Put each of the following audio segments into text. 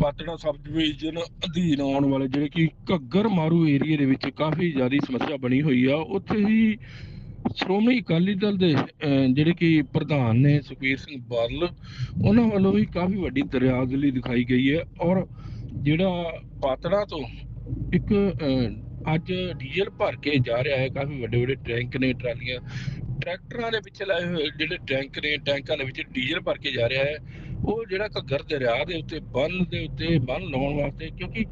Patran sub division ਅਧੀਨ ਆਉਣ ਵਾਲੇ ਜਿਹੜੇ ਕਿ ਘੱਗਰ ਮਾਰੂ ਏਰੀਏ ਦੇ ਵਿੱਚ ਕਾਫੀ ਜ਼ਿਆਦਾ ਸਮੱਸਿਆ ਬਣੀ ਹੋਈ ਆ। ਉੱਥੇ ਹੀ ਸ਼੍ਰੋਮਣੀ ਅਕਾਲੀ ਦਲ ਦੇ ਜਿਹੜੇ ਕਿ ਪ੍ਰਧਾਨ ਨੇ ਸੁਖਬੀਰ ਸਿੰਘ ਬਾਦਲ, ਉਹਨਾਂ ਵੱਲੋਂ ਵੀ ਕਾਫੀ ਵੱਡੀ ਦਰਿਆਦਲੀ ਦਿਖਾਈ ਗਈ ਹੈ ਔਰ ਜਿਹੜਾ ਪਾਤੜਾ ਤੋਂ ਇੱਕ ਅੱਜ ਡੀਜ਼ਲ ਭਰ ਕੇ ਜਾ ਰਿਹਾ ਹੈ। ਕਾਫੀ ਵੱਡੇ ਵੱਡੇ ਟੈਂਕ ਨੇ, ਟਰਾਲੀਆਂ, ਟਰੈਕਟਰਾਂ ਦੇ ਪਿੱਛੇ ਲਾਏ ਹੋਏ ਜਿਹੜੇ ਟੈਂਕ ਨੇ, ਟੈਂਕਾਂ ਦੇ ਵਿੱਚ ਡੀਜ਼ਲ ਭਰ ਕੇ ਜਾ ਰਿਹਾ ਹੈ। ਉਹ ਜਿਹੜਾ ਘੱਗਰ ਦਰਿਆ ਦੇ ਉੱਤੇ, ਬੰਨ ਦੇ ਉੱਤੇ, ਬੰਨ ਲਾਉਣ ਵਾਸਤੇ, ਕਿਉਂਕਿ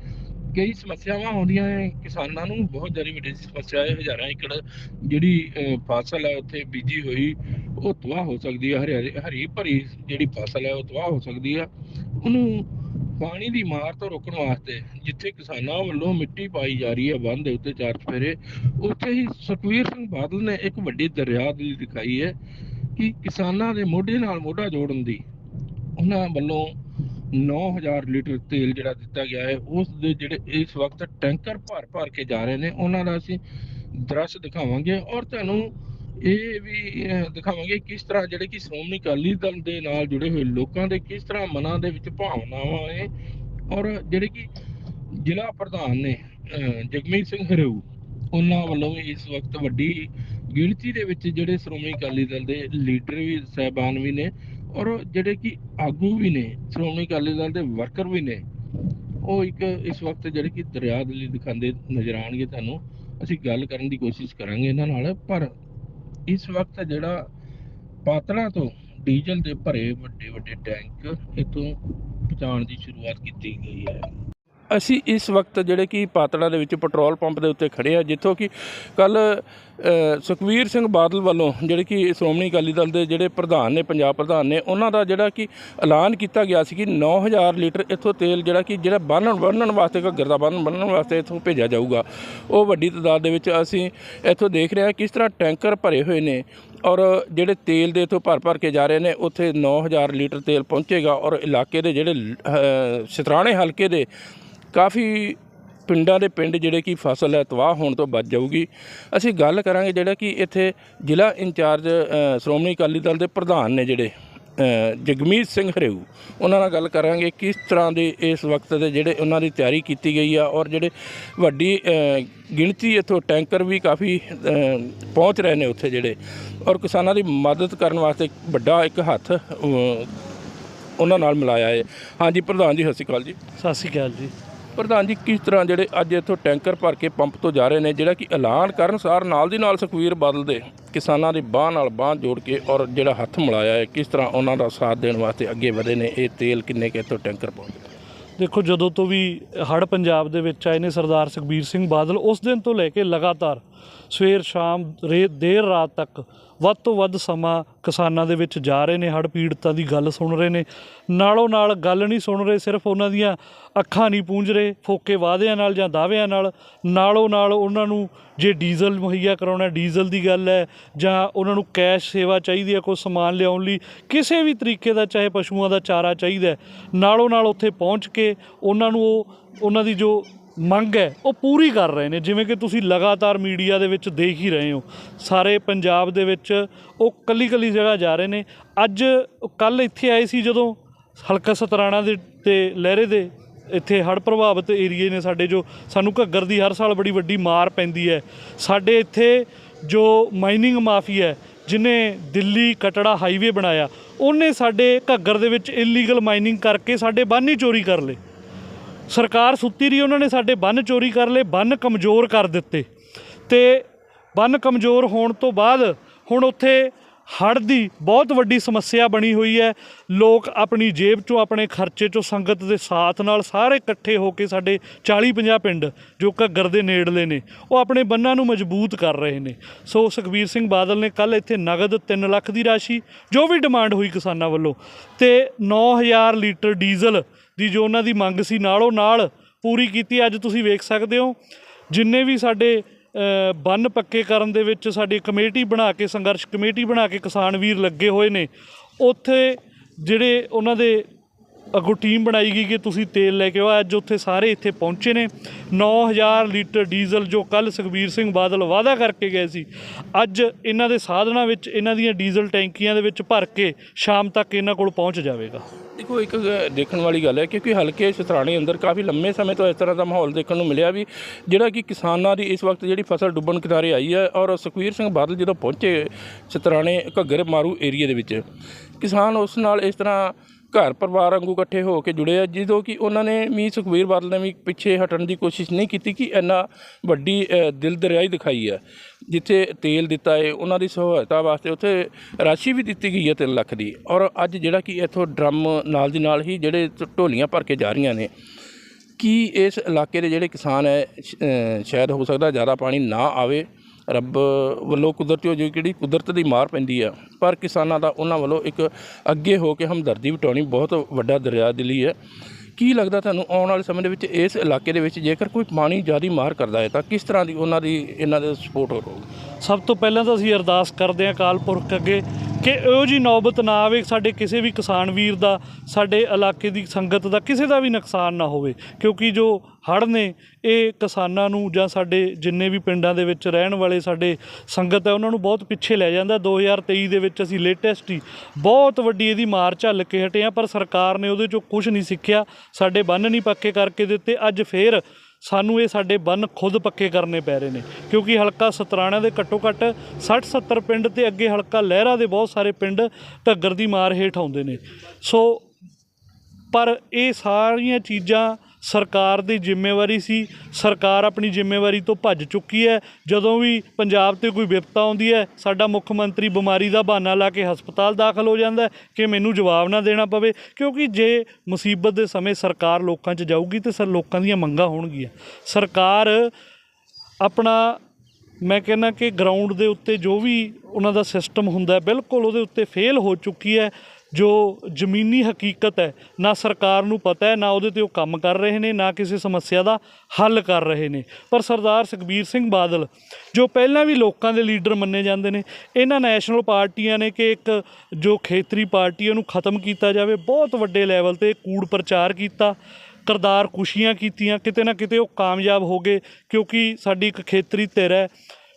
ਕਈ ਸਮੱਸਿਆਵਾਂ ਆਉਂਦੀਆਂ ਹੈ ਕਿਸਾਨਾਂ ਨੂੰ ਬਹੁਤ ਜ਼ਿਆਦਾ ਵੱਡੀ ਸਮੱਸਿਆ ਹੈ, ਹਜ਼ਾਰਾਂ ਏਕੜ ਜਿਹੜੀ ਫਸਲ ਹੈ, ਉੱਥੇ ਬੀਜੀ ਹੋਈ, ਉਹ ਤਬਾਹ ਹੋ ਸਕਦੀ ਹੈ ਹਰੀ ਹਰੀ ਭਰੀ ਜਿਹੜੀ ਫਸਲ ਹੈ, ਉਹ ਤਬਾਹ ਹੋ ਸਕਦੀ ਹੈ। ਉਹਨੂੰ ਪਾਣੀ ਦੀ ਮਾਰ ਤੋਂ ਰੋਕਣ ਵਾਸਤੇ ਜਿੱਥੇ ਕਿਸਾਨਾਂ ਵੱਲੋਂ ਮਿੱਟੀ ਪਾਈ ਜਾ ਰਹੀ ਹੈ, ਬੰਨ ਦੇ ਉੱਤੇ ਚਾਰ ਚਫੇਰੇ, ਉੱਥੇ ਹੀ ਸੁਖਵੀਰ ਸਿੰਘ ਬਾਦਲ ਨੇ ਇੱਕ ਵੱਡੀ ਦਰਿਆਦਲੀ ਦਿਖਾਈ ਹੈ ਕਿ ਕਿਸਾਨਾਂ ਦੇ ਮੋਢੇ ਨਾਲ ਮੋਢਾ ਜੋੜਨ ਦੀ ਉਹਨਾਂ ਵੱਲੋਂ 9000 ਲੀਟਰ ਤੇਲ ਜਿਹੜਾ ਦਿੱਤਾ ਗਿਆ ਹੈ ਉਸ ਦੇ ਜਿਹੜੇ ਇਸ ਵਕਤ ਟੈਂਕਰ ਭਰ ਭਰ ਕੇ ਜਾ ਰਹੇ ਨੇ ਉਹਨਾਂ ਦਾ ਅਸੀਂ ਦ੍ਰਿਸ਼ ਦਿਖਾਵਾਂਗੇ ਔਰ ਤੁਹਾਨੂੰ ਇਹ ਵੀ ਦਿਖਾਵਾਂਗੇ ਕਿਸ ਤਰ੍ਹਾਂ ਜਿਹੜੇ ਕਿ ਸ਼੍ਰੋਮਣੀ ਅਕਾਲੀ ਦਲ ਦੇ ਨਾਲ ਜੁੜੇ ਹੋਏ ਲੋਕਾਂ ਦੇ ਕਿਸ ਤਰ੍ਹਾਂ ਮਨਾਂ ਦੇ ਵਿੱਚ ਭਾਵਨਾਵਾਂ ਹੈ ਔਰ ਜਿਹੜੇ ਕਿ ਜ਼ਿਲ੍ਹਾ ਪ੍ਰਧਾਨ ਨੇ ਅਹ, ਜਗਮੀਤ ਸਿੰਘ ਹਰੇਊ ਉਹਨਾਂ ਵੱਲੋਂ ਵੀ ਇਸ ਵਕਤ ਵੱਡੀ ਗਿਣਤੀ ਦੇ ਵਿੱਚ ਜਿਹੜੇ ਸ਼੍ਰੋਮਣੀ ਅਕਾਲੀ ਦਲ ਦੇ ਲੀਡਰ ਵੀ ਸਹਿਬਾਨ ਵੀ ਨੇ ਔਰ ਜਿਹੜੇ ਕਿ ਆਗੂ ਵੀ ਨੇ, ਸ਼੍ਰੋਮਣੀ ਅਕਾਲੀ ਦਲ ਦੇ ਵਰਕਰ ਵੀ ਨੇ, ਉਹ ਇੱਕ ਇਸ ਵਕਤ ਜਿਹੜੇ ਕਿ ਦਰਿਆ ਦੇ ਲਈ ਦਿਖਾਉਂਦੇ ਨਜ਼ਰ ਆਣਗੇ ਤੁਹਾਨੂੰ। ਅਸੀਂ ਗੱਲ ਕਰਨ ਦੀ ਕੋਸ਼ਿਸ਼ ਕਰਾਂਗੇ ਇਹਨਾਂ ਨਾਲ, ਪਰ ਇਸ ਵਕਤ ਜਿਹੜਾ ਪਾਤਲਾ ਤੋਂ ਡੀਜ਼ਲ ਦੇ ਭਰੇ ਵੱਡੇ ਵੱਡੇ ਟੈਂਕ ਇਥੋਂ ਪਹੁੰਚਾਉਣ ਦੀ ਸ਼ੁਰੂਆਤ ਕੀਤੀ ਗਈ ਹੈ। ਅਸੀਂ ਇਸ ਵਕਤ ਜਿਹੜੇ ਕਿ ਪਾਤੜਾ ਦੇ ਵਿੱਚ ਪੈਟਰੋਲ ਪੰਪ ਦੇ ਉੱਤੇ ਖੜੇ ਆ ਜਿੱਥੋਂ ਕਿ ਕੱਲ ਸੁਖਵੀਰ ਸਿੰਘ ਬਾਦਲ ਵੱਲੋਂ ਜਿਹੜੇ ਕਿ ਸ਼੍ਰੋਮਣੀ ਅਕਾਲੀ ਦਲ ਦੇ ਜਿਹੜੇ ਪ੍ਰਧਾਨ ਨੇ, ਪੰਜਾਬ ਪ੍ਰਧਾਨ ਨੇ, ਉਹਨਾਂ ਦਾ ਜਿਹੜਾ ਕਿ ਐਲਾਨ ਕੀਤਾ ਗਿਆ ਸੀ ਕਿ 9000 ਲੀਟਰ ਇੱਥੋਂ ਤੇਲ ਜਿਹੜਾ ਕਿ ਜਿਹੜਾ ਬੰਨਣ ਬੰਨਣ ਵਾਸਤੇ ਘੱਗਰ ਦਾ ਬੰਨ ਬੰਨਣ ਵਾਸਤੇ ਇੱਥੋਂ ਭੇਜਿਆ ਜਾਊਗਾ। ਉਹ ਵੱਡੀ ਤਾਦਾਦ ਦੇ ਵਿੱਚ ਅਸੀਂ ਇੱਥੋਂ ਦੇਖ ਰਹੇ ਹਾਂ ਕਿਸ ਤਰ੍ਹਾਂ ਟੈਂਕਰ ਭਰੇ ਹੋਏ ਨੇ ਔਰ ਜਿਹੜੇ ਤੇਲ ਦੇ ਇੱਥੋਂ ਭਰ ਭਰ ਕੇ ਜਾ ਰਹੇ ਨੇ, ਉੱਥੇ 9000 ਲੀਟਰ ਤੇਲ ਪਹੁੰਚੇਗਾ ਔਰ ਇਲਾਕੇ ਦੇ ਜਿਹੜੇ ਸ਼ਤਰਾਣੇ ਹਲਕੇ ਦੇ ਕਾਫੀ ਪਿੰਡਾਂ ਦੇ ਪਿੰਡ ਜਿਹੜੇ ਕਿ ਫਸਲ ਹੈ, ਤਬਾਹ ਹੋਣ ਤੋਂ ਬਚ ਜਾਊਗੀ। ਅਸੀਂ ਗੱਲ ਕਰਾਂਗੇ ਜਿਹੜਾ ਕਿ ਇੱਥੇ ਜ਼ਿਲ੍ਹਾ ਇੰਚਾਰਜ ਸ਼੍ਰੋਮਣੀ ਅਕਾਲੀ ਦਲ ਦੇ ਪ੍ਰਧਾਨ ਨੇ ਜਿਹੜੇ ਜਗਮੀਤ ਸਿੰਘ ਹਰੇਊ, ਉਹਨਾਂ ਨਾਲ ਗੱਲ ਕਰਾਂਗੇ ਕਿਸ ਤਰ੍ਹਾਂ ਦੇ ਇਸ ਵਕਤ ਦੇ ਜਿਹੜੇ ਉਹਨਾਂ ਦੀ ਤਿਆਰੀ ਕੀਤੀ ਗਈ ਆ ਔਰ ਜਿਹੜੇ ਵੱਡੀ ਗਿਣਤੀ ਇੱਥੋਂ ਟੈਂਕਰ ਵੀ ਕਾਫੀ ਪਹੁੰਚ ਰਹੇ ਨੇ ਉੱਥੇ ਜਿਹੜੇ ਔਰ ਕਿਸਾਨਾਂ ਦੀ ਮਦਦ ਕਰਨ ਵਾਸਤੇ ਵੱਡਾ ਇੱਕ ਹੱਥ ਉਹਨਾਂ ਨਾਲ ਮਿਲਾਇਆ ਹੈ। ਹਾਂਜੀ, ਪ੍ਰਧਾਨ ਜੀ, ਸਤਿ ਸ਼੍ਰੀ ਅਕਾਲ ਜੀ। ਸਤਿ ਸ਼੍ਰੀ ਅਕਾਲ ਜੀ। ਪ੍ਰਧਾਨ ਜੀ, ਕਿਸ ਤਰ੍ਹਾਂ ਜਿਹੜੇ ਅੱਜ ਇੱਥੋਂ ਟੈਂਕਰ ਭਰ ਕੇ ਪੰਪ ਤੋਂ ਜਾ ਰਹੇ ਨੇ, ਜਿਹੜਾ ਕਿ ਐਲਾਨ ਕਰਨ ਸਾਰ ਨਾਲ ਦੀ ਨਾਲ ਸੁਖਵੀਰ ਬਾਦਲ ਦੇ ਕਿਸਾਨਾਂ ਦੀ ਬਾਹ ਨਾਲ ਬਾਹ ਜੋੜ ਕੇ ਔਰ ਜਿਹੜਾ ਹੱਥ ਮਿਲਾਇਆ ਹੈ, ਕਿਸ ਤਰ੍ਹਾਂ ਉਹਨਾਂ ਦਾ ਸਾਥ ਦੇਣ ਵਾਸਤੇ ਅੱਗੇ ਵਧੇ ਨੇ, ਇਹ ਤੇਲ ਕਿੰਨੇ ਕਿ ਇੱਥੋਂ ਟੈਂਕਰ ਪਹੁੰਚੇ? ਦੇਖੋ, ਜਦੋਂ ਤੋਂ ਵੀ ਹੜ ਪੰਜਾਬ ਦੇ ਵਿੱਚ ਆਏ ਨੇ ਸਰਦਾਰ ਸੁਖਬੀਰ ਸਿੰਘ ਬਾਦਲ, ਉਸ ਦਿਨ ਤੋਂ ਲੈ ਕੇ ਲਗਾਤਾਰ ਸਵੇਰ ਸ਼ਾਮ ਰੇ, ਦੇਰ ਰਾਤ ਤੱਕ ਵੱਧ ਤੋਂ ਵੱਧ ਸਮਾਂ ਕਿਸਾਨਾਂ ਦੇ ਵਿੱਚ ਜਾ ਰਹੇ ਨੇ ਹੜ ਪੀੜਤਾਂ ਦੀ ਗੱਲ ਸੁਣ ਰਹੇ ਨੇ। ਨਾਲੋਂ ਨਾਲ ਗੱਲ ਨਹੀਂ ਸੁਣ ਰਹੇ, ਸਿਰਫ ਉਹਨਾਂ ਦੀਆਂ ਅੱਖਾਂ ਨਹੀਂ ਪੂੰਝ ਰਹੇ, ਫੋਕੇ ਵਾਅਦਿਆਂ ਨਾਲ ਜਾਂ ਦਾਅਵਿਆਂ ਨਾਲ। ਨਾਲੋਂ ਨਾਲ ਉਹਨਾਂ ਨੂੰ ਜੇ ਡੀਜ਼ਲ ਮੁਹੱਈਆ ਕਰਾਉਣਾ, ਡੀਜ਼ਲ ਦੀ ਗੱਲ ਹੈ ਜਾਂ ਉਹਨਾਂ ਨੂੰ ਕੈਸ਼ ਸੇਵਾ ਚਾਹੀਦੀ ਹੈ ਕੋਈ ਸਮਾਨ ਲਿਆਉਣ ਲਈ, ਕਿਸੇ ਵੀ ਤਰੀਕੇ ਦਾ, ਚਾਹੇ ਪਸ਼ੂਆਂ ਦਾ ਚਾਰਾ ਚਾਹੀਦਾ ਨਾਲੋਂ ਨਾਲ ਉੱਥੇ ਪਹੁੰਚ ਕੇ ਉਹਨਾਂ ਨੂੰ ਉਹ, ਉਹਨਾਂ ਦੀ ਜੋ ਮੰਗ ਹੈ, ਉਹ ਪੂਰੀ ਕਰ ਰਹੇ ਨੇ, ਜਿਵੇਂ ਕਿ ਤੁਸੀਂ ਲਗਾਤਾਰ ਮੀਡੀਆ ਦੇ ਵਿੱਚ ਦੇਖ ਹੀ ਰਹੇ ਹੋ। ਸਾਰੇ ਪੰਜਾਬ ਦੇ ਵਿੱਚ ਉਹ ਕੱਲੀ ਕੱਲੀ ਜਗ੍ਹਾ ਜਾ ਰਹੇ ਨੇ। ਅੱਜ ਕੱਲ ਇੱਥੇ ਆਏ ਸੀ ਜਦੋਂ ਹਲਕਾ ਸਤਰਾਣਾ ਦੇ ਤੇ ਲਹਿਰੇ ਦੇ ਇੱਥੇ ਹੜ੍ਹ ਪ੍ਰਭਾਵਿਤ ਏਰੀਏ ਨੇ ਸਾਡੇ, ਜੋ ਸਾਨੂੰ ਘੱਗਰ ਦੀ ਹਰ ਸਾਲ ਬੜੀ ਵੱਡੀ ਮਾਰ ਪੈਂਦੀ ਹੈ। ਸਾਡੇ ਇੱਥੇ ਜੋ ਮਾਈਨਿੰਗ ਮਾਫੀਆ ਹੈ, ਜਿਨੇ ਦਿੱਲੀ ਕਟੜਾ ਹਾਈਵੇ ਬਣਾਇਆ, ਉਹਨੇ ਸਾਡੇ ਘੱਗਰ ਦੇ ਵਿੱਚ ਇਲੀਗਲ ਮਾਈਨਿੰਗ ਕਰਕੇ ਸਾਡੇ ਬਾਨੀ ਚੋਰੀ ਕਰ ਲਏ। ਸਰਕਾਰ ਸੁੱਤੀ ਰਹੀ, ਉਹਨਾਂ ਨੇ ਸਾਡੇ ਬੰਨ ਚੋਰੀ ਕਰ ਲਏ, ਬੰਨ ਕਮਜ਼ੋਰ ਕਰ ਦਿੱਤੇ। ਤੇ ਬੰਨ ਕਮਜ਼ੋਰ ਹੋਣ ਤੋਂ ਬਾਅਦ ਹੁਣ ਉੱਥੇ ਹੜ੍ਹ ਦੀ ਬਹੁਤ ਵੱਡੀ ਸਮੱਸਿਆ ਬਣੀ ਹੋਈ ਹੈ। ਲੋਕ ਆਪਣੀ ਜੇਬ ਚੋਂ, ਆਪਣੇ ਖਰਚੇ ਚੋਂ, ਸੰਗਤ ਦੇ ਸਾਥ ਨਾਲ ਸਾਰੇ ਇਕੱਠੇ ਹੋ ਕੇ ਸਾਡੇ 40-50 ਪਿੰਡ ਜੋ ਘੱਗਰ ਦੇ ਨੇੜਲੇ ਨੇ, ਉਹ ਆਪਣੇ ਬੰਨਾਂ ਨੂੰ ਮਜ਼ਬੂਤ ਕਰ ਰਹੇ ਨੇ। ਸੋ ਸੁਖਬੀਰ ਸਿੰਘ ਬਾਦਲ ਨੇ ਕੱਲ ਇੱਥੇ ਨਗਦ 3 ਲੱਖ ਦੀ ਰਾਸ਼ੀ, ਜੋ ਵੀ ਡਿਮਾਂਡ ਹੋਈ ਕਿਸਾਨਾਂ ਵੱਲੋਂ, ਤੇ 9000 ਲੀਟਰ ਡੀਜ਼ਲ ਦੀ ਜੋ ਉਹਨਾਂ ਦੀ ਮੰਗ ਸੀ, ਨਾਲੋਂ ਨਾਲ ਪੂਰੀ ਕੀਤੀ। ਅੱਜ ਤੁਸੀਂ ਵੇਖ ਸਕਦੇ ਹੋ, ਜਿੰਨੇ ਵੀ ਸਾਡੇ ਬੰਨ ਪੱਕੇ ਕਰਨ ਦੇ ਵਿੱਚ ਸਾਡੀ ਕਮੇਟੀ ਬਣਾ ਕੇ, ਸੰਘਰਸ਼ ਕਮੇਟੀ ਬਣਾ ਕੇ ਕਿਸਾਨ ਵੀਰ ਲੱਗੇ ਹੋਏ ਨੇ, ਉੱਥੇ ਜਿਹੜੇ ਉਹਨਾਂ ਦੇ ਅੱਗੋਂ ਟੀਮ ਬਣਾਈ ਗਈ ਕਿ ਤੁਸੀਂ ਤੇਲ ਲੈ ਕੇ ਆਓ। ਅੱਜ ਉੱਥੇ ਸਾਰੇ ਇੱਥੇ ਪਹੁੰਚੇ ਨੇ। 9000 ਲੀਟਰ ਡੀਜ਼ਲ ਜੋ ਕੱਲ ਸੁਖਬੀਰ ਸਿੰਘ ਬਾਦਲ ਵਾਅਦਾ ਕਰਕੇ ਗਏ ਸੀ। ਅੱਜ ਇਹਨਾਂ ਦੇ ਸਾਧਨਾਂ ਵਿੱਚ, ਇਹਨਾਂ ਦੀਆਂ ਡੀਜ਼ਲ ਟੈਂਕੀਆਂ ਦੇ ਵਿੱਚ ਭਰ ਕੇ ਸ਼ਾਮ ਤੱਕ ਇਹਨਾਂ ਕੋਲ ਪਹੁੰਚ ਜਾਵੇਗਾ। ਦੇਖੋ, ਇੱਕ ਦੇਖਣ ਵਾਲੀ ਗੱਲ ਹੈ ਕਿਉਂਕਿ ਹਲਕੇ ਸਤਰਾਣੇ ਅੰਦਰ ਕਾਫੀ ਲੰਮੇ ਸਮੇਂ ਤੋਂ ਇਸ ਤਰ੍ਹਾਂ ਦਾ ਮਾਹੌਲ ਦੇਖਣ ਨੂੰ ਮਿਲਿਆ ਵੀ ਜਿਹੜਾ ਕਿ ਕਿਸਾਨਾਂ ਦੀ ਇਸ ਵਕਤ ਜਿਹੜੀ ਫਸਲ ਡੁੱਬਣ ਕਿਨਾਰੇ ਆਈ ਹੈ ਔਰ ਸੁਖਵੀਰ ਸਿੰਘ ਬਾਦਲ ਜਦੋਂ ਪਹੁੰਚੇ ਸਤਰਾਣੇ ਘੱਗਰ ਮਾਰੂ ਏਰੀਆ ਦੇ ਵਿੱਚ, ਕਿਸਾਨ ਉਸ ਨਾਲ ਇਸ ਤਰ੍ਹਾਂ ਘਰ ਪਰਿਵਾਰ ਵਾਂਗੂ ਇਕੱਠੇ ਹੋ ਕੇ ਜੁੜੇ ਆ, ਜਦੋਂ ਕਿ ਉਹਨਾਂ ਨੇ ਵੀ ਸੁਖਵੀਰ ਬਾਦਲ ਨੇ ਵੀ ਪਿੱਛੇ ਹਟਣ ਦੀ ਕੋਸ਼ਿਸ਼ ਨਹੀਂ ਕੀਤੀ ਕਿ ਇੰਨਾ ਵੱਡੀ ਦਿਲ ਦਰਿਆਈ ਦਿਖਾਈ ਹੈ ਜਿੱਥੇ ਤੇਲ ਦਿੱਤਾ ਹੈ ਉਹਨਾਂ ਦੀ ਸਹਾਇਤਾ ਵਾਸਤੇ ਉੱਥੇ ਰਾਸ਼ੀ ਵੀ ਦਿੱਤੀ ਗਈ ਹੈ 3 ਲੱਖ ਦੀ। ਔਰ ਅੱਜ ਜਿਹੜਾ ਕਿ ਇੱਥੋਂ ਡਰਮ ਨਾਲ ਦੀ ਨਾਲ ਹੀ ਜਿਹੜੇ ਢੋਲੀਆਂ ਭਰ ਕੇ ਜਾ ਰਹੀਆਂ ਨੇ, ਕੀ ਇਸ ਇਲਾਕੇ ਦੇ ਜਿਹੜੇ ਕਿਸਾਨ ਹੈ ਸ਼ਾਇਦ ਹੋ ਸਕਦਾ ਜ਼ਿਆਦਾ ਪਾਣੀ ਨਾ ਆਵੇ ਰੱਬ ਵੱਲੋਂ ਕੁਦਰਤੀ ਹੋ ਜੋ ਕਿਹੜੀ ਕੁਦਰਤ ਦੀ ਮਾਰ ਪੈਂਦੀ ਆ, ਪਰ ਕਿਸਾਨਾਂ ਦਾ ਉਹਨਾਂ ਵੱਲੋਂ ਇੱਕ ਅੱਗੇ ਹੋ ਕੇ ਹਮਦਰਦੀ ਵਟਾਉਣੀ ਬਹੁਤ ਵੱਡਾ ਦਰਿਆ ਦਿਲੀ ਹੈ। ਕੀ ਲੱਗਦਾ ਤੁਹਾਨੂੰ ਆਉਣ ਵਾਲੇ ਸਮੇਂ ਦੇ ਵਿੱਚ ਇਸ ਇਲਾਕੇ ਦੇ ਵਿੱਚ ਜੇਕਰ ਕੋਈ ਪਾਣੀ ਜ਼ਿਆਦਾ ਮਾਰ ਕਰਦਾ ਹੈ, ਤਾਂ ਕਿਸ ਤਰ੍ਹਾਂ ਦੀ ਉਹਨਾਂ ਦੀ, ਇਹਨਾਂ ਦੇ ਸਪੋਰਟ ਹੋਵੇਗੀ ਸਭ ਤੋਂ ਪਹਿਲਾਂ ਤਾਂ ਅਸੀਂ ਅਰਦਾਸ ਕਰਦੇ ਹਾਂ ਅਕਾਲ ਪੁਰਖ ਅੱਗੇ ਕਿ ਇਹੋ ਜੀ ਨੌਬਤ ਨਾ ਆਵੇ, ਸਾਡੇ ਕਿਸੇ ਵੀ ਕਿਸਾਨ ਵੀਰ ਦਾ, ਸਾਡੇ ਇਲਾਕੇ ਦੀ ਸੰਗਤ ਦਾ ਕਿਸੇ ਦਾ ਵੀ ਨੁਕਸਾਨ ਨਾ ਹੋਵੇ। ਕਿਉਂਕਿ ਜੋ ਹੜ੍ਹ ਨੇ, ਇਹ ਕਿਸਾਨਾਂ ਨੂੰ ਜਾਂ ਸਾਡੇ ਜਿੰਨੇ ਵੀ ਪਿੰਡਾਂ ਦੇ ਵਿੱਚ ਰਹਿਣ ਵਾਲੇ ਸਾਡੇ ਸੰਗਤ ਹੈ, ਉਹਨਾਂ ਨੂੰ ਬਹੁਤ ਪਿੱਛੇ ਲੈ ਜਾਂਦਾ। 2023 ਦੇ ਵਿੱਚ ਅਸੀਂ ਲੇਟੈਸਟ ਹੀ ਬਹੁਤ ਵੱਡੀ ਇਹਦੀ ਮਾਰ ਝੱਲ ਕੇ ਹਟੇ ਹਾਂ, ਪਰ ਸਰਕਾਰ ਨੇ ਉਹਦੇ ਚੋਂ ਕੁਝ ਨਹੀਂ ਸਿੱਖਿਆ, ਸਾਡੇ ਬੰਨ ਨਹੀਂ ਪੱਕੇ ਕਰਕੇ ਦਿੱਤੇ। ਅੱਜ ਫੇਰ ਸਾਨੂੰ ਇਹ ਸਾਡੇ ਬੰਨ ਖੁਦ ਪੱਕੇ ਕਰਨੇ ਪੈ ਰਹੇ ਨੇ। ਕਿਉਂਕਿ ਹਲਕਾ ਸਤਰਾਣਾ ਦੇ ਘੱਟੋ ਘੱਟ 60 70 ਪਿੰਡ ਤੇ ਅੱਗੇ ਹਲਕਾ ਲਹਿਰਾ ਦੇ ਬਹੁਤ ਸਾਰੇ ਪਿੰਡ ਘੱਗਰ ਦੀ ਮਾਰ ਹੇਠ ਆਉਂਦੇ ਨੇ। ਸੋ, ਪਰ ਇਹ ਸਾਰੀਆਂ ਚੀਜ਼ਾਂ ਸਰਕਾਰ ਦੀ ਜ਼ਿੰਮੇਵਾਰੀ ਸੀ। ਸਰਕਾਰ ਆਪਣੀ ਜ਼ਿੰਮੇਵਾਰੀ ਤੋਂ ਭੱਜ ਚੁੱਕੀ ਹੈ। ਜਦੋਂ ਵੀ ਪੰਜਾਬ ਤੇ ਕੋਈ ਵਿਪਤਾ ਆਉਂਦੀ ਹੈ, ਸਾਡਾ ਮੁੱਖ ਮੰਤਰੀ ਬਿਮਾਰੀ ਦਾ ਬਹਾਨਾ ਲਾ ਕੇ ਹਸਪਤਾਲ ਦਾਖਲ ਹੋ ਜਾਂਦਾ ਕਿ ਮੈਨੂੰ ਜਵਾਬ ਨਾ ਦੇਣਾ ਪਵੇ। ਕਿਉਂਕਿ ਜੇ ਮੁਸੀਬਤ ਦੇ ਸਮੇਂ ਸਰਕਾਰ ਲੋਕਾਂ 'ਚ ਜਾਊਗੀ ਤੇ ਸਰ ਲੋਕਾਂ ਦੀਆਂ ਮੰਗਾਂ ਹੋਣਗੀਆਂ। ਸਰਕਾਰ ਆਪਣਾ, ਮੈਂ ਕਹਿੰਦਾ ਕਿ ਗਰਾਊਂਡ ਦੇ ਉੱਤੇ ਜੋ ਵੀ ਉਹਨਾਂ ਦਾ ਸਿਸਟਮ ਹੁੰਦਾ ਬਿਲਕੁਲ ਉਹਦੇ ਉੱਤੇ ਫੇਲ ਹੋ ਚੁੱਕੀ ਹੈ। ਜੋ ਜ਼ਮੀਨੀ ਹਕੀਕਤ ਹੈ, ਨਾ ਸਰਕਾਰ ਨੂੰ ਪਤਾ ਹੈ, ਨਾ ਉਹਦੇ ਤੇ ਉਹ ਕੰਮ ਕਰ ਰਹੇ ਨੇ, ਨਾ ਕਿਸੇ ਸਮੱਸਿਆ ਦਾ ਹੱਲ ਕਰ ਰਹੇ ਨੇ। ਪਰ ਸਰਦਾਰ ਸੁਖਬੀਰ ਸਿੰਘ ਬਾਦਲ, ਜੋ ਪਹਿਲਾਂ ਵੀ ਲੋਕਾਂ ਦੇ ਲੀਡਰ ਮੰਨੇ ਜਾਂਦੇ ਨੇ, ਇਹਨਾਂ ਨੈਸ਼ਨਲ ਪਾਰਟੀਆਂ ਨੇ ਕਿ ਇੱਕ ਜੋ ਖੇਤਰੀ ਪਾਰਟੀ ਉਹਨੂੰ ਖਤਮ ਕੀਤਾ ਜਾਵੇ, ਬਹੁਤ ਵੱਡੇ ਲੈਵਲ ਤੇ ਕੂੜ ਪ੍ਰਚਾਰ ਕੀਤਾ, ਕਰਦਾਰ ਕੁਸ਼ੀਆਂ ਕੀਤੀਆਂ, ਕਿਤੇ ਨਾ ਕਿਤੇ ਉਹ ਕਾਮਯਾਬ ਹੋ ਗਏ, ਕਿਉਂਕਿ ਸਾਡੀ ਇੱਕ ਖੇਤਰੀ ਧਿਰ ਹੈ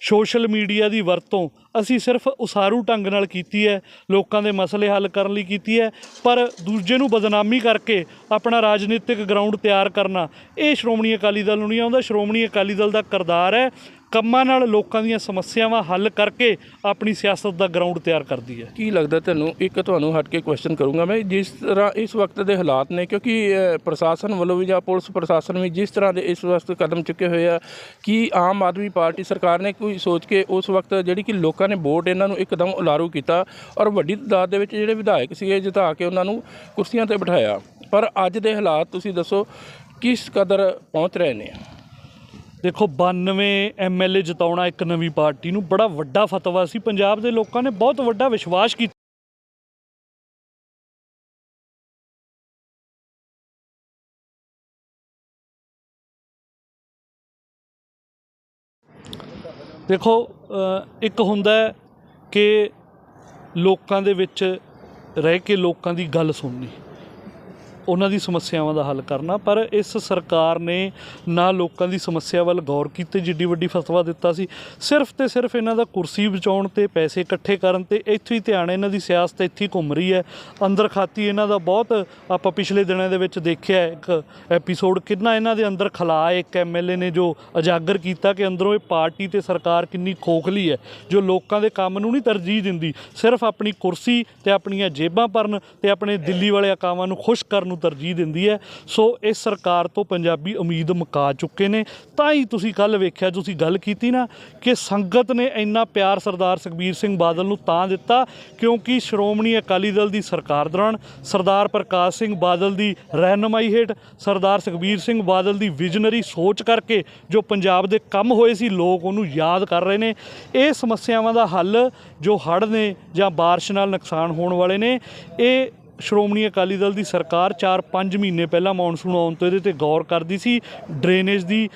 ਸੋਸ਼ਲ ਮੀਡੀਆ ਦੀ ਵਰਤੋਂ ਅਸੀਂ ਸਿਰਫ ਉਸਾਰੂ ਢੰਗ ਨਾਲ ਕੀਤੀ ਹੈ, ਲੋਕਾਂ ਦੇ ਮਸਲੇ ਹੱਲ ਕਰਨ ਲਈ ਕੀਤੀ ਹੈ, ਪਰ ਦੂਜੇ ਨੂੰ ਬਦਨਾਮੀ ਕਰਕੇ ਆਪਣਾ ਰਾਜਨੀਤਿਕ ਗਰਾਊਂਡ ਤਿਆਰ ਕਰਨਾ, ਇਹ ਸ਼੍ਰੋਮਣੀ ਅਕਾਲੀ ਦਲ ਨੂੰ ਨਹੀਂ ਆਉਂਦਾ, ਸ਼੍ਰੋਮਣੀ ਅਕਾਲੀ ਦਲ ਦਾ ਕਰਦਾਰ ਹੈ। ਕੰਮਾਂ ਨਾਲ ਲੋਕਾਂ ਦੀਆਂ ਸਮੱਸਿਆਵਾਂ ਹੱਲ ਕਰਕੇ ਆਪਣੀ ਸਿਆਸਤ ਦਾ ਗਰਾਊਂਡ ਤਿਆਰ ਕਰਦੀ ਹੈ। ਕੀ ਲੱਗਦਾ ਤੁਹਾਨੂੰ ਇੱਕ ਤੁਹਾਨੂੰ ਹਟ ਕੇ ਕੁਐਸਚਨ ਕਰੂੰਗਾ ਮੈਂ। ਜਿਸ ਤਰ੍ਹਾਂ ਇਸ ਵਕਤ ਦੇ ਹਾਲਾਤ ਨੇ, ਕਿਉਂਕਿ ਪ੍ਰਸ਼ਾਸਨ ਵੱਲੋਂ ਵੀ ਜਾਂ ਪੁਲਿਸ ਪ੍ਰਸ਼ਾਸਨ ਵੀ ਜਿਸ ਤਰ੍ਹਾਂ ਦੇ ਇਸ ਵਕਤ ਕਦਮ ਚੁੱਕੇ ਹੋਏ ਆ, ਕਿ ਆਮ ਆਦਮੀ ਪਾਰਟੀ ਸਰਕਾਰ ਨੇ ਕੋਈ ਸੋਚ ਕੇ ਉਸ ਵਕਤ ਜਿਹੜੀ ਕਿ ਲੋਕਾਂ ਨੇ ਵੋਟ ਇਹਨਾਂ ਨੂੰ ਇੱਕਦਮ ਉਲਾਰੂ ਕੀਤਾ ਔਰ ਵੱਡੀ ਤਾਦਾਦ ਦੇ ਵਿੱਚ ਜਿਹੜੇ ਵਿਧਾਇਕ ਸੀਗੇ ਜਿਤਾ ਕੇ ਉਹਨਾਂ ਨੂੰ ਕੁਰਸੀਆਂ ਤੇ ਬਿਠਾਇਆ? ਪਰ ਅੱਜ ਦੇ ਹਾਲਾਤ ਤੁਸੀਂ ਦੱਸੋ ਕਿਸ ਕਦਰ ਪਹੁੰਚ ਰਹੇ ਨੇ? ਦੇਖੋ 92 ਐਮਐਲਏ ਜਿਤਾਉਣਾ ਇੱਕ ਨਵੀਂ ਪਾਰਟੀ ਨੂੰ ਬੜਾ ਵੱਡਾ ਫਤਵਾ ਸੀ। ਪੰਜਾਬ ਦੇ ਲੋਕਾਂ ਨੇ ਬਹੁਤ ਵੱਡਾ ਵਿਸ਼ਵਾਸ ਕੀਤਾ। ਦੇਖੋ ਇੱਕ ਹੁੰਦਾ ਕਿ ਲੋਕਾਂ ਦੇ ਵਿੱਚ ਰਹਿ ਕੇ ਲੋਕਾਂ ਦੀ ਗੱਲ ਸੁਣਨੀ। ਉਹਨਾਂ ਦੀ ਸਮੱਸਿਆਵਾਂ ਦਾ ਹੱਲ ਕਰਨਾ, ਪਰ ਇਸ ਸਰਕਾਰ ਨੇ ਨਾ ਲੋਕਾਂ ਦੀ ਸਮੱਸਿਆ ਵੱਲ ਗੌਰ ਕੀਤੇ, ਜਿੱਡੀ ਵੱਡੀ ਫਤਵਾ ਦਿੱਤਾ ਸੀ। ਸਿਰਫ ਤੇ ਸਿਰਫ ਇਹਨਾਂ ਦਾ ਕੁਰਸੀ ਬਚਾਉਣ ਤੇ ਪੈਸੇ ਇਕੱਠੇ ਕਰਨ ਤੇ ਇੱਥੇ ਹੀ ਧਿਆਨ ਇਹਨਾਂ ਦੀ ਸਿਆਸਤ ਇੱਥੇ ਹੀ ਘੁੰਮ ਰਹੀ ਹੈ। ਅੰਦਰ ਖਾਤੀ ਇਹਨਾਂ ਦਾ ਬਹੁਤ ਆਪਾਂ ਪਿਛਲੇ ਦਿਨਾਂ ਦੇ ਵਿੱਚ ਦੇਖਿਆ ਇੱਕ ਐਪੀਸੋਡ ਕਿੰਨਾ ਇਹਨਾਂ ਦੇ ਅੰਦਰ ਖਲਾ ਇੱਕ ਐਮਐਲਏ ਨੇ ਜੋ ਉਜਾਗਰ ਕੀਤਾ ਕਿ ਅੰਦਰੋਂ ਇਹ ਪਾਰਟੀ ਤੇ ਸਰਕਾਰ ਕਿੰਨੀ ਖੋਖਲੀ ਹੈ, ਜੋ ਲੋਕਾਂ ਦੇ ਕੰਮ ਨੂੰ ਨਹੀਂ ਤਰਜੀਹ ਦਿੰਦੀ। ਸਿਰਫ ਆਪਣੀ ਕੁਰਸੀ ਤੇ ਆਪਣੀਆਂ ਜੇਬਾਂ ਭਰਨ ਤੇ ਆਪਣੇ ਦਿੱਲੀ ਵਾਲੇ ਅਕਾਵਾਂ ਨੂੰ ਖੁਸ਼ ਕਰਨ ਨੂੰ ਤਰਜੀਹ ਦਿੰਦੀ ਹੈ। ਸੋ ਇਸ ਸਰਕਾਰ ਤੋਂ ਪੰਜਾਬੀ ਉਮੀਦ ਮੁਕਾ ਚੁੱਕੇ ਨੇ। ਤਾਂ ਹੀ ਤੁਸੀਂ ਕੱਲ ਵੇਖਿਆ, ਤੁਸੀਂ ਗੱਲ ਕੀਤੀ ਨਾ ਕਿ ਸੰਗਤ ਨੇ ਇੰਨਾ ਪਿਆਰ ਸਰਦਾਰ ਸੁਖਬੀਰ ਸਿੰਘ ਬਾਦਲ ਨੂੰ ਤਾਂ ਦਿੱਤਾ ਕਿਉਂਕਿ ਸ਼੍ਰੋਮਣੀ ਅਕਾਲੀ ਦਲ ਦੀ ਸਰਕਾਰ ਦੌਰਾਨ ਸਰਦਾਰ ਪ੍ਰਕਾਸ਼ ਸਿੰਘ ਬਾਦਲ ਦੀ ਰਹਿਨੁਮਾਈ ਹੇਠ ਸਰਦਾਰ ਸੁਖਬੀਰ ਸਿੰਘ ਬਾਦਲ ਦੀ ਵਿਜ਼ਨਰੀ ਸੋਚ ਕਰਕੇ ਜੋ ਪੰਜਾਬ ਦੇ ਕੰਮ ਹੋਏ ਸੀ, ਲੋਕ ਉਹਨੂੰ ਯਾਦ ਕਰ ਰਹੇ ਨੇ। ਇਹ ਸਮੱਸਿਆਵਾਂ ਦਾ ਹੱਲ ਜੋ ਹੜ੍ਹ ਨੇ ਜਾਂ ਬਾਰਿਸ਼ ਨਾਲ ਨੁਕਸਾਨ ਹੋਣ ਵਾਲੇ ਨੇ, ਇਹ ਸ਼੍ਰੋਮਣੀ ਅਕਾਲੀ ਦਲ ਦੀ ਸਰਕਾਰ 4-5 ਮਹੀਨੇ ਪਹਿਲਾਂ ਮੌਨਸੂਨ ਆਉਣ ਤੋਂ ਇਹਦੇ ਤੇ ਗੌਰ ਕਰਦੀ ਸੀ। ਡਰੇਨੇਜ ਦੀ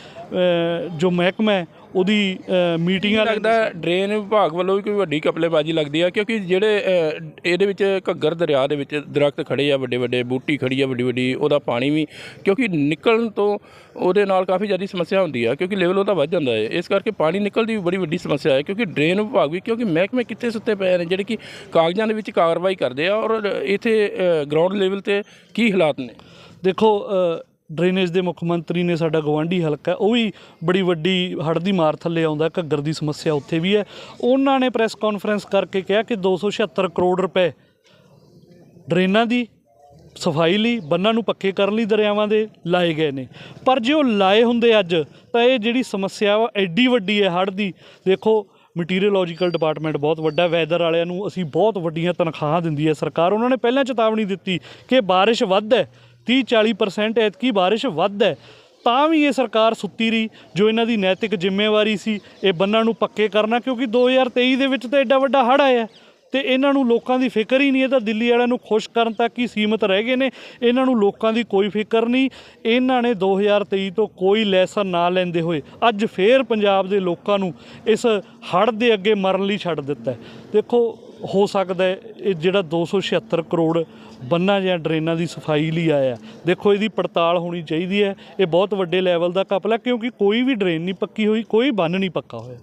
ਜੋ ਮਹਿਕਮਾ ਹੈ ਉਹਦੀ ਮੀਟਿੰਗਾਂ ਲੱਗਦਾ ਡਰੇਨ ਵਿਭਾਗ ਵੱਲੋਂ ਵੀ ਕੋਈ ਵੱਡੀ ਕਪਲੇਬਾਜ਼ੀ ਲੱਗਦੀ ਆ ਕਿਉਂਕਿ ਜਿਹੜੇ ਅ, ਇਹਦੇ ਵਿੱਚ ਘੱਗਰ ਦਰਿਆ ਦੇ ਵਿੱਚ ਦਰਖਤ ਖੜੇ ਆ ਵੱਡੇ ਵੱਡੇ ਬੂਟੀ ਖੜੀ ਆ ਵੱਡੀ ਵੱਡੀ ਉਹਦਾ ਪਾਣੀ ਵੀ ਕਿਉਂਕਿ ਨਿਕਲਣ ਤੋਂ ਉਹਦੇ ਨਾਲ ਕਾਫੀ ਜ਼ਿਆਦਾ ਸਮੱਸਿਆ ਹੁੰਦੀ ਆ ਕਿਉਂਕਿ ਲੈਵਲ ਉਹਦਾ ਵੱਧ ਜਾਂਦਾ ਹੈ ਇਸ ਕਰਕੇ ਪਾਣੀ ਨਿਕਲ ਦੀ ਵੀ ਬੜੀ ਵੱਡੀ ਸਮੱਸਿਆ ਹੈ ਕਿਉਂਕਿ ਡਰੇਨ ਵਿਭਾਗ ਵੀ ਕਿਉਂਕਿ ਮਹਿਕਮੇ ਕਿੱਥੇ ਸੁੱਤੇ ਪਏ ਨੇ ਜਿਹੜੇ ਕਿ ਕਾਗਜ਼ਾਂ ਦੇ ਵਿੱਚ ਕਾਰਵਾਈ ਕਰਦੇ ਆ ਔਰ ਇੱਥੇ ਗਰਾਊਂਡ ਲੈਵਲ ਤੇ ਕੀ ਹਾਲਾਤ ਨੇ? ਦੇਖੋ ਅ, ਡਰੇਨੇਜ ਦੇ ਮੁੱਖ ਮੰਤਰੀ ਨੇ ਸਾਡਾ ਗਵਾਂਢੀ ਹਲਕਾ ਉਹ ਵੀ ਬੜੀ ਵੱਡੀ ਹੜ੍ਹ ਦੀ ਮਾਰ ਥੱਲੇ ਆਉਂਦਾ ਘੱਗਰ ਦੀ ਸਮੱਸਿਆ ਉੱਥੇ ਵੀ ਹੈ। ਉਹਨਾਂ ਨੇ ਪ੍ਰੈਸ ਕਾਨਫਰੰਸ ਕਰਕੇ ਕਿਹਾ ਕਿ 276 ਕਰੋੜ ਰੁਪਏ ਡਰੇਨਾਂ ਦੀ ਸਫ਼ਾਈ ਲਈ, ਬੰਨਾਂ ਨੂੰ ਪੱਕੇ ਕਰਨ ਲਈ ਦਰਿਆਵਾਂ ਦੇ ਲਾਏ ਗਏ ਨੇ। ਪਰ ਜੇ ਉਹ ਲਾਏ ਹੁੰਦੇ ਅੱਜ, ਤਾਂ ਇਹ ਜਿਹੜੀ ਸਮੱਸਿਆ ਵਾ, ਐਡੀ ਵੱਡੀ ਹੈ ਹੜ੍ਹ ਦੀ। ਦੇਖੋ ਮਟੀਰੀਅਲੋਜੀਕਲ ਡਿਪਾਰਟਮੈਂਟ ਬਹੁਤ ਵੱਡਾ ਵੈਦਰ ਵਾਲਿਆਂ ਨੂੰ ਅਸੀਂ ਬਹੁਤ ਵੱਡੀਆਂ ਤਨਖਾਹਾਂ ਦਿੰਦੀ ਹੈ ਸਰਕਾਰ। ਉਹਨਾਂ ਨੇ ਪਹਿਲਾਂ ਚੇਤਾਵਨੀ ਦਿੱਤੀ ਕਿ ਬਾਰਿਸ਼ ਵੱਧ ਹੈ 30 40% ਐਤਕੀ ਬਾਰਿਸ਼ ਵੱਧ ਹੈ। ਤਾਂ ਵੀ ਇਹ ਸਰਕਾਰ ਸੁੱਤੀ ਰਹੀ, ਜੋ ਇਹਨਾਂ ਦੀ ਨੈਤਿਕ ਜ਼ਿੰਮੇਵਾਰੀ ਸੀ, ਇਹ ਬੰਨਾਂ ਨੂੰ ਪੱਕੇ ਕਰਨਾ, ਕਿਉਂਕਿ 2023 ਦੇ ਵਿੱਚ ਤਾਂ ਐਡਾ ਵੱਡਾ ਹੜ੍ਹ ਆਇਆ। ਤੇ ਇਹਨਾਂ ਨੂੰ ਲੋਕਾਂ ਦੀ ਫਿਕਰ ਹੀ ਨਹੀਂ, ਇਹ ਤਾਂ ਦਿੱਲੀ ਵਾਲਿਆਂ ਨੂੰ ਖੁਸ਼ ਕਰਨ ਤੱਕ ਹੀ ਸੀਮਤ ਰਹਿ ਗਏ ਨੇ। ਇਹਨਾਂ ਨੂੰ ਲੋਕਾਂ ਦੀ ਕੋਈ ਫਿਕਰ ਨਹੀਂ। ਇਹਨਾਂ ਨੇ 2023 ਤੋਂ ਕੋਈ ਲੈਸਨ ਨਾ ਲੈਂਦੇ ਹੋਏ ਅੱਜ ਫੇਰ ਪੰਜਾਬ ਦੇ ਲੋਕਾਂ ਨੂੰ ਇਸ ਹੜ੍ਹ ਦੇ ਅੱਗੇ ਮਰਨ ਲਈ ਛੱਡ ਦਿੱਤਾ ਦੇਖੋ ਹੋ ਸਕਦਾ ਇਹ ਜਿਹੜਾ 276 ਕਰੋੜ ਬੰਨਾਂ ਜਾਂ ਡਰੇਨਾਂ ਦੀ ਸਫ਼ਾਈ ਲਈ ਆਇਆ ਦੇਖੋ, ਇਹਦੀ ਪੜਤਾਲ ਹੋਣੀ ਚਾਹੀਦੀ ਹੈ। ਇਹ ਬਹੁਤ ਵੱਡੇ ਲੈਵਲ ਦਾ ਕਪਲਾ ਕਿਉਂਕਿ ਕੋਈ ਵੀ ਡਰੇਨ ਨਹੀਂ ਪੱਕੀ ਹੋਈ, ਕੋਈ ਬੰਨ ਨਹੀਂ ਪੱਕਾ ਹੋਇਆ।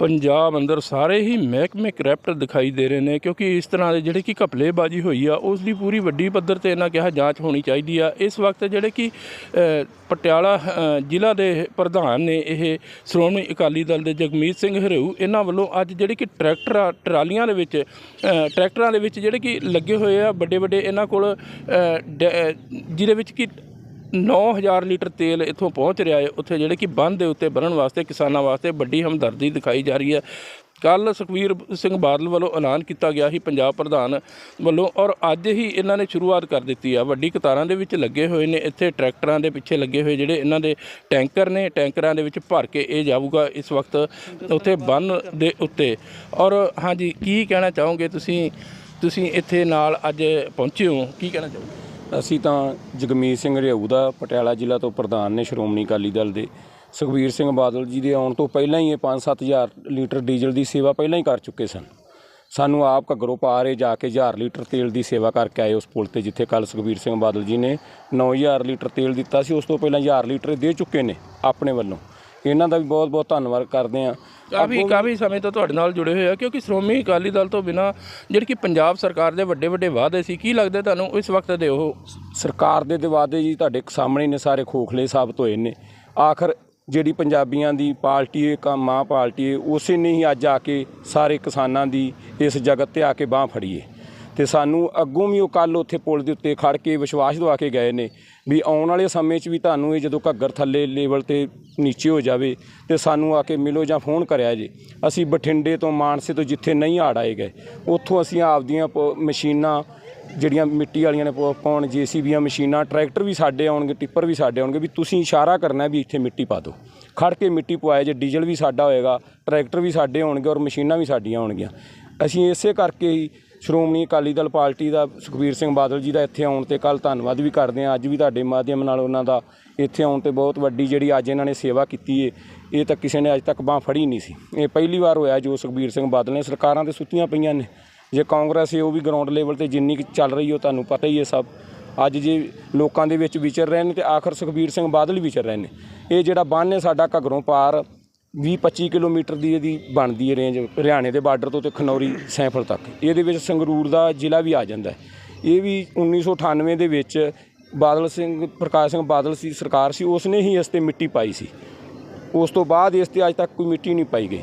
ਪੰਜਾਬ ਅੰਦਰ ਸਾਰੇ ਹੀ ਮਹਿਕਮੇ ਕਰੈਪਟ ਦਿਖਾਈ ਦੇ ਰਹੇ ਨੇ ਕਿਉਂਕਿ ਇਸ ਤਰ੍ਹਾਂ ਦੇ ਜਿਹੜੇ ਕਿ ਘਪਲੇਬਾਜ਼ੀ ਹੋਈ ਆ ਉਸ ਦੀ ਪੂਰੀ ਵੱਡੀ ਪੱਧਰ ਤੇ ਇਹਨਾਂ ਕਿਹਾ ਜਾਂਚ ਹੋਣੀ ਚਾਹੀਦੀ ਆ। ਇਸ ਵਕਤ ਜਿਹੜੇ ਕਿ ਪਟਿਆਲਾ ਜ਼ਿਲ੍ਹਾ ਦੇ ਪ੍ਰਧਾਨ ਨੇ ਇਹ ਸ਼੍ਰੋਮਣੀ ਅਕਾਲੀ ਦਲ ਦੇ ਜਗਮੀਤ ਸਿੰਘ ਹਰੇਊ ਇਹਨਾਂ ਵੱਲੋਂ ਅੱਜ ਜਿਹੜੇ ਕਿ ਟਰੈਕਟਰ ਆ, ਟਰਾਲੀਆਂ ਦੇ ਵਿੱਚ ਟਰੈਕਟਰਾਂ ਦੇ ਵਿੱਚ ਜਿਹੜੇ ਕਿ ਲੱਗੇ ਹੋਏ ਆ ਵੱਡੇ ਵੱਡੇ ਇਹਨਾਂ ਕੋਲ ਅ, ਜਿਹਦੇ ਵਿੱਚ ਕਿ 9000 ਲੀਟਰ ਤੇਲ ਇੱਥੋਂ ਪਹੁੰਚ ਰਿਹਾ ਹੈ। ਉੱਥੇ ਜਿਹੜੇ ਕਿ ਬੰਦ ਦੇ ਉੱਤੇ ਭਰਨ ਵਾਸਤੇ, ਕਿਸਾਨਾਂ ਵਾਸਤੇ ਵੱਡੀ ਹਮਦਰਦੀ ਦਿਖਾਈ ਜਾ ਰਹੀ ਹੈ। ਕੱਲ ਸੁਖਵੀਰ ਸਿੰਘ ਬਾਦਲ ਵੱਲੋਂ ਐਲਾਨ ਕੀਤਾ ਗਿਆ ਸੀ ਪੰਜਾਬ ਪ੍ਰਧਾਨ ਵੱਲੋਂ ਔਰ ਅੱਜ ਹੀ ਇਹਨਾਂ ਨੇ ਸ਼ੁਰੂਆਤ ਕਰ ਦਿੱਤੀ ਆ। ਵੱਡੀ ਕਤਾਰਾਂ ਦੇ ਵਿੱਚ ਲੱਗੇ ਹੋਏ ਨੇ, ਇੱਥੇ ਟਰੈਕਟਰਾਂ ਦੇ ਪਿੱਛੇ ਲੱਗੇ ਹੋਏ ਜਿਹੜੇ ਇਹਨਾਂ ਦੇ ਟੈਂਕਰ ਨੇ, ਟੈਂਕਰਾਂ ਦੇ ਵਿੱਚ ਭਰ ਕੇ ਇਹ ਜਾਊਗਾ ਇਸ ਵਕਤ ਉੱਥੇ ਬੰਨ ਦੇ ਉੱਤੇ। ਔਰ ਹਾਂਜੀ, ਕੀ ਕਹਿਣਾ ਚਾਹੋਗੇ ਤੁਸੀਂ? ਤੁਸੀਂ ਇੱਥੇ ਨਾਲ ਅੱਜ ਪਹੁੰਚੇ ਹੋ, ਕੀ ਕਹਿਣਾ ਚਾਹੋਗੇ? ਅਸੀਂ ਤਾਂ ਜਗਮੀਤ ਸਿੰਘ ਰਿਆਊ ਦਾ ਪਟਿਆਲਾ ਜ਼ਿਲ੍ਹਾ ਤੋਂ ਪ੍ਰਧਾਨ ਨੇ ਸ਼੍ਰੋਮਣੀ ਅਕਾਲੀ ਦਲ ਦੇ। ਸੁਖਬੀਰ ਸਿੰਘ ਬਾਦਲ ਜੀ ਦੇ ਆਉਣ ਤੋਂ ਪਹਿਲਾਂ ਹੀ ਇਹ 5-7000 ਲੀਟਰ ਡੀਜ਼ਲ ਦੀ ਸੇਵਾ ਪਹਿਲਾਂ ਹੀ ਕਰ ਚੁੱਕੇ ਸਨ। ਸਾਨੂੰ ਆਪ ਘੱਗਰੋਂ ਪਾਰੇ ਜਾ ਕੇ 1000 ਲੀਟਰ ਤੇਲ ਦੀ ਸੇਵਾ ਕਰਕੇ ਆਏ ਉਸ ਪੁਲ ਤੇ, ਜਿੱਥੇ ਕੱਲ ਸੁਖਬੀਰ ਸਿੰਘ ਬਾਦਲ ਜੀ ਨੇ 9000 ਲੀਟਰ ਤੇਲ ਦਿੱਤਾ ਸੀ। ਉਸ ਤੋਂ ਪਹਿਲਾਂ 1000 ਲੀਟਰ ਦੇ ਚੁੱਕੇ ਨੇ ਆਪਣੇ ਵੱਲੋਂ। ਇਹਨਾਂ ਦਾ ਵੀ ਬਹੁਤ-ਬਹੁਤ ਧੰਨਵਾਦ ਕਰਦੇ ਹਾਂ। ਕਾਫੀ ਕਾਫੀ ਸਮੇਂ ਤੋਂ ਤੁਹਾਡੇ ਨਾਲ ਜੁੜੇ ਹੋਏ ਆ ਕਿਉਂਕਿ ਸ਼੍ਰੋਮਣੀ ਅਕਾਲੀ ਦਲ ਤੋਂ ਬਿਨਾ ਜਿਹੜੀ ਕਿ ਪੰਜਾਬ ਸਰਕਾਰ ਦੇ ਵੱਡੇ ਵੱਡੇ ਵਾਅਦੇ ਸੀ ਕੀ ਲੱਗਦਾ ਤੁਹਾਨੂੰ ਇਸ ਵਕਤ ਦੇ ਉਹ? ਸਰਕਾਰ ਦੇ ਤੇ ਵਾਅਦੇ ਜੀ ਤੁਹਾਡੇ ਸਾਹਮਣੇ ਨੇ ਸਾਰੇ ਖੋਖਲੇ ਸਾਬਤ ਹੋਏ ਨੇ। ਆਖਰ ਜਿਹੜੀ ਪੰਜਾਬੀਆਂ ਦੀ ਪਾਰਟੀ ਹੈ ਕਾ ਮਾਂ ਪਾਰਟੀ ਉਸੇ ਨੇ ਹੀ ਅੱਜ ਆ ਕੇ ਸਾਰੇ ਕਿਸਾਨਾਂ ਦੀ ਇਸ ਜਗਤ ਤੇ ਆ ਕੇ ਬਾਹ ਫੜੀਏ ਤੇ ਸਾਨੂੰ ਅੱਗੋਂ ਵੀ ਉਹ ਕੱਲ ਉੱਥੇ ਪੁਲ ਦੇ ਉੱਤੇ ਖੜ ਕੇ ਵਿਸ਼ਵਾਸ ਦਵਾ ਕੇ ਗਏ ਨੇ ਵੀ ਆਉਣ ਵਾਲੇ ਸਮੇਂ 'ਚ ਵੀ ਤੁਹਾਨੂੰ ਇਹ ਜਦੋਂ ਘੱਗਰ ਥੱਲੇ ਲੈਵਲ ਤੇ ਨੀਚੇ ਹੋ ਜਾਵੇ ਤੇ ਸਾਨੂੰ ਆ ਕੇ ਮਿਲੋ ਜਾਂ ਫੋਨ ਕਰਿਆ ਜੇ। ਅਸੀਂ ਬਠਿੰਡੇ ਤੋਂ ਮਾਨਸੇ ਤੋਂ ਜਿੱਥੇ ਨਹੀਂ ਆੜ ਆਏ ਗਏ, ਉੱਥੋਂ ਅਸੀਂ ਆਪਦੀਆਂ ਪ- ਮਸ਼ੀਨਾਂ ਜਿਹੜੀਆਂ ਮਿੱਟੀ ਵਾਲੀਆਂ ਨੇ ਪਾ- ਪਾਉਣ ਜੀਸੀਬੀਆਂ ਮਸ਼ੀਨਾਂ, ਟਰੈਕਟਰ ਵੀ ਸਾਡੇ ਆਉਣਗੇ, ਟਿੱਪਰ ਵੀ ਸਾਡੇ ਆਉਣਗੇ ਵੀ ਤੁਸੀਂ ਇਸ਼ਾਰਾ ਕਰਨਾ ਵੀ ਇੱਥੇ ਮਿੱਟੀ ਪਾ ਦਿਓ। ਖੜ ਕੇ ਮਿੱਟੀ ਪਵਾਇਆ ਜੇ, ਡੀਜ਼ਲ ਵੀ ਸਾਡਾ ਹੋਏਗਾ, ਟਰੈਕਟਰ ਵੀ ਸਾਡੇ ਹੋਣਗੇ ਔਰ ਮਸ਼ੀਨਾਂ ਵੀ ਸਾਡੀਆਂ ਹੋਣਗੀਆਂ ਅਸੀਂ ਇਸੇ ਕਰਕੇ ਹੀ ਸ਼੍ਰੋਮਣੀ ਅਕਾਲੀ ਦਲ ਪਾਰਟੀ ਦਾ ਸੁਖਬੀਰ ਸਿੰਘ ਬਾਦਲ ਜੀ ਦਾ ਇੱਥੇ ਆਉਣ ਤੇ ਕੱਲ ਧੰਨਵਾਦ ਵੀ ਕਰਦੇ ਹਾਂ। ਅੱਜ ਵੀ ਤੁਹਾਡੇ ਮਾਧਿਅਮ ਨਾਲ ਉਹਨਾਂ ਦਾ ਇੱਥੇ ਆਉਣ ਤੇ ਬਹੁਤ ਵੱਡੀ ਜਿਹੜੀ ਅੱਜ ਇਹਨਾਂ ਨੇ ਸੇਵਾ ਕੀਤੀ ਏ, ਇਹ ਤਾਂ ਕਿਸੇ ਨੇ ਅੱਜ ਤੱਕ ਬਾਹ ਫੜੀ ਨਹੀਂ ਸੀ। ਇਹ ਪਹਿਲੀ ਵਾਰ ਹੋਇਆ ਜੋ ਸੁਖਬੀਰ ਸਿੰਘ ਬਾਦਲ ਨੇ, ਸਰਕਾਰਾਂ ਤੇ ਸੁੱਤੀਆਂ ਪਈਆਂ ਨੇ। ਜੇ ਕਾਂਗਰਸ ਹੈ ਉਹ ਵੀ ਗਰਾਊਂਡ ਲੈਵਲ ਤੇ ਜਿੰਨੀ ਕੁ ਚੱਲ ਰਹੀ ਉਹ ਤੁਹਾਨੂੰ ਪਤਾ ਹੀ ਹੈ ਸਭ। ਅੱਜ ਜੇ ਲੋਕਾਂ ਦੇ ਵਿੱਚ ਵਿਚਰ ਰਹੇ ਨੇ ਤੇ ਆਖਰ ਸੁਖਬੀਰ ਸਿੰਘ ਬਾਦਲ ਵੀ ਵਿਚਰ ਰਹੇ ਨੇ। ਇਹ ਜਿਹੜਾ ਬੰਨ੍ਹ ਹੈ ਸਾਡਾ ਘੱਗਰੋਂ ਪਾਰ 20-25 ਕਿਲੋਮੀਟਰ ਦੀ ਇਹਦੀ ਬਣਦੀ ਹੈ ਰੇਂਜ, ਹਰਿਆਣੇ ਦੇ ਬਾਰਡਰ ਤੋਂ ਤੇ ਖਨੌਰੀ ਸੈਂਫਲ ਤੱਕ। ਇਹਦੇ ਵਿੱਚ ਸੰਗਰੂਰ ਦਾ ਜ਼ਿਲ੍ਹਾ ਵੀ ਆ ਜਾਂਦਾ ਇਹ ਵੀ 1998 ਦੇ ਵਿੱਚ ਬਾਦਲ ਸਿੰਘ, ਪ੍ਰਕਾਸ਼ ਸਿੰਘ ਬਾਦਲ ਸੀ ਸਰਕਾਰ ਸੀ ਉਸ ਨੇ ਹੀ ਇਸ ਤੇ ਮਿੱਟੀ ਪਾਈ ਸੀ। ਉਸ ਤੋਂ ਬਾਅਦ ਇਸ ਤੇ ਅੱਜ ਤੱਕ ਕੋਈ ਮਿੱਟੀ ਨਹੀਂ ਪਾਈ ਗਈ।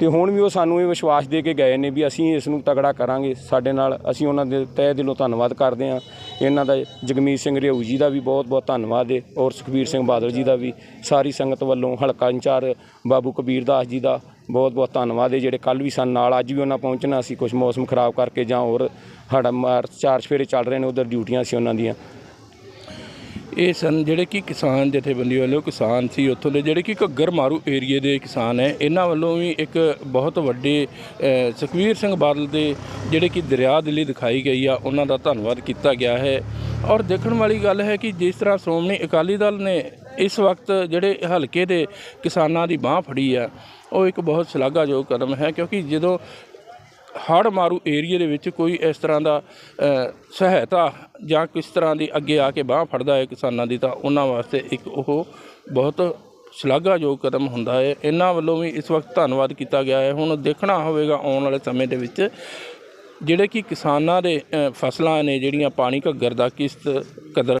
ਤੇ ਹੁਣ ਵੀ ਉਹ ਸਾਨੂੰ ਇਹ ਵਿਸ਼ਵਾਸ ਦੇ ਕੇ ਗਏ ਨੇ ਵੀ ਅਸੀਂ ਇਸ ਨੂੰ ਤਗੜਾ ਕਰਾਂਗੇ ਸਾਡੇ ਨਾਲ। ਅਸੀਂ ਉਹਨਾਂ ਦੇ ਤਹਿ ਦਿਲੋਂ ਧੰਨਵਾਦ ਕਰਦੇ ਹਾਂ। ਇਹਨਾਂ ਦਾ ਜਗਮੀਤ ਸਿੰਘ ਰਿਆਊ ਜੀ ਦਾ ਵੀ ਬਹੁਤ ਬਹੁਤ ਧੰਨਵਾਦ ਹੈ ਔਰ ਸੁਖਬੀਰ ਸਿੰਘ ਬਾਦਲ ਜੀ ਦਾ ਵੀ। ਸਾਰੀ ਸੰਗਤ ਵੱਲੋਂ ਹਲਕਾ ਇੰਚਾਰ ਬਾਬੂ ਕਬੀਰ ਦਾਸ ਜੀ ਦਾ ਬਹੁਤ ਬਹੁਤ ਧੰਨਵਾਦ ਹੈ ਜਿਹੜੇ ਕੱਲ ਵੀ ਸਨ ਨਾਲ ਅੱਜ ਵੀ ਉਹਨਾਂ ਪਹੁੰਚਣਾ ਸੀ। ਕੁਝ ਮੌਸਮ ਖਰਾਬ ਕਰਕੇ ਜਾਂ ਹੋਰ ਹੜਾ ਮਾਰ ਚਾਰ ਚਫੇਰੇ ਚੱਲ ਰਹੇ ਨੇ, ਉਧਰ ਡਿਊਟੀਆਂ ਸੀ ਉਹਨਾਂ ਦੀਆਂ। ਇਹ ਸਨ ਜਿਹੜੇ ਕਿ ਕਿਸਾਨ ਜਥੇਬੰਦੀ ਵੱਲੋਂ ਕਿਸਾਨ ਸੀ ਉੱਥੋਂ ਦੇ ਜਿਹੜੇ ਕਿ ਘੱਗਰ ਮਾਰੂ ਏਰੀਏ ਦੇ ਕਿਸਾਨ ਹੈ। ਇਹਨਾਂ ਵੱਲੋਂ ਵੀ ਇੱਕ ਬਹੁਤ ਵੱਡੇ ਅ, ਸੁਖਬੀਰ ਸਿੰਘ ਬਾਦਲ ਦੇ ਜਿਹੜੇ ਕਿ ਦਰਿਆ ਦਿੱਲੀ ਦਿਖਾਈ ਗਈ ਆ ਉਹਨਾਂ ਦਾ ਧੰਨਵਾਦ ਕੀਤਾ ਗਿਆ ਹੈ। ਔਰ ਦੇਖਣ ਵਾਲੀ ਗੱਲ ਹੈ ਕਿ ਜਿਸ ਤਰ੍ਹਾਂ ਸ਼੍ਰੋਮਣੀ ਅਕਾਲੀ ਦਲ ਨੇ ਇਸ ਵਕਤ ਜਿਹੜੇ ਹਲਕੇ ਦੇ ਕਿਸਾਨਾਂ ਦੀ ਬਾਹ ਫੜੀ ਆ ਉਹ ਇੱਕ ਬਹੁਤ ਸ਼ਲਾਘਾਯੋਗ ਕਦਮ ਹੈ ਕਿਉਂਕਿ ਜਦੋਂ ਹੜ੍ਹ ਮਾਰੂ ਏਰੀਏ ਦੇ ਵਿੱਚ ਕੋਈ ਇਸ ਤਰ੍ਹਾਂ ਦਾ ਸਹਾਇਤਾ ਜਾਂ ਕਿਸ ਤਰ੍ਹਾਂ ਦੀ ਅੱਗੇ ਆ ਕੇ ਬਾਹ ਫੜਦਾ ਹੈ ਕਿਸਾਨਾਂ ਦੀ, ਤਾਂ ਉਹਨਾਂ ਵਾਸਤੇ ਇੱਕ ਉਹ ਬਹੁਤ ਸ਼ਲਾਘਾਯੋਗ ਕਦਮ ਹੁੰਦਾ ਹੈ। ਇਹਨਾਂ ਵੱਲੋਂ ਵੀ ਇਸ ਵਕਤ ਧੰਨਵਾਦ ਕੀਤਾ ਗਿਆ ਹੈ। ਹੁਣ ਦੇਖਣਾ ਹੋਵੇਗਾ ਆਉਣ ਵਾਲੇ ਸਮੇਂ ਦੇ ਵਿੱਚ ਜਿਹੜੇ ਕਿ ਕਿਸਾਨਾਂ ਦੇ ਫਸਲਾਂ ਨੇ ਜਿਹੜੀਆਂ ਪਾਣੀ ਘੱਗਰ ਦਾ ਕਿਸ ਕਦਰ